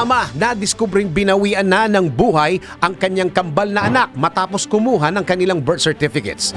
Ama na diskubring binawian na ng buhay ang kanyang kambal na anak matapos kumuha ng kanilang birth certificates.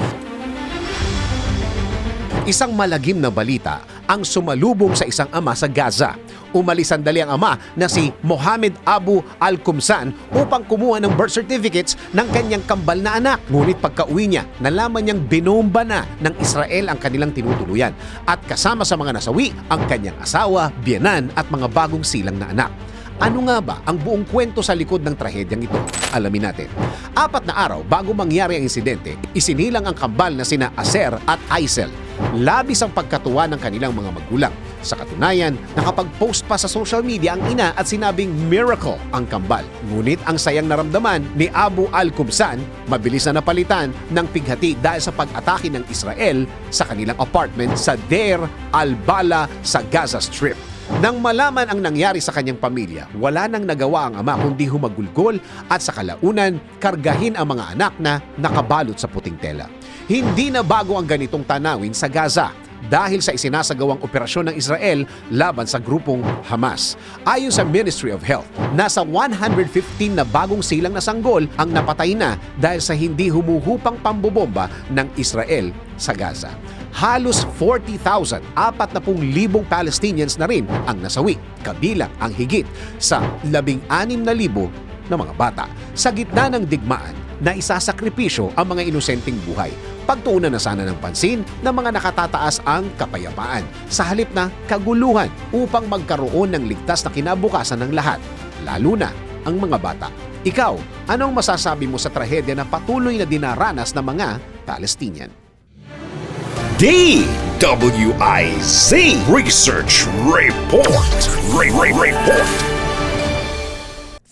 Isang malagim na balita ang sumalubong sa isang ama sa Gaza. Umalis sandali ang ama na si Mohamed Abu Al-Kumsan upang kumuha ng birth certificates ng kanyang kambal na anak. Ngunit pagka-uwi niya, nalaman niyang binomba na ng Israel ang kanilang tinutuluyan. At kasama sa mga nasawi, ang kanyang asawa, biyanan at mga bagong silang na anak. Ano nga ba ang buong kwento sa likod ng trahedyang ito? Alamin natin. Apat na araw bago mangyari ang insidente, isinilang ang kambal na sina Aser at Aisel. Labis ang pagkatuwa ng kanilang mga magulang. Sa katunayan, nakapag-post pa sa social media ang ina at sinabing miracle ang kambal. Ngunit ang sayang naramdaman ni Abu Al-Kubsan, mabilis na napalitan ng pighati dahil sa pag-atake ng Israel sa kanilang apartment sa Deir al-Bala sa Gaza Strip. Nang malaman ang nangyari sa kanyang pamilya, wala nang nagawa ang ama kundi humagulgol at sa kalaunan, kargahin ang mga anak na nakabalot sa puting tela. Hindi na bago ang ganitong tanawin sa Gaza dahil sa isinasagawang operasyon ng Israel laban sa grupong Hamas. Ayon sa Ministry of Health, nasa 115 na bagong silang na sanggol ang napatay na dahil sa hindi humuhupang pambobomba ng Israel sa Gaza. Halos 40,000, 40,000 Palestinians na rin ang nasawi, kabilang ang higit sa 16,000 na mga bata. Sa gitna ng digmaan, na isasakripisyo ang mga inosenteng buhay. Pagtuunan na sana ng pansin ng mga nakatataas ang kapayapaan sa halip na kaguluhan upang magkaroon ng ligtas na kinabukasan ng lahat, lalo na ang mga bata. Ikaw, anong masasabi mo sa trahedya na patuloy na dinaranas ng mga Palestinian? DWIZ Research Report. Re- Re- Report.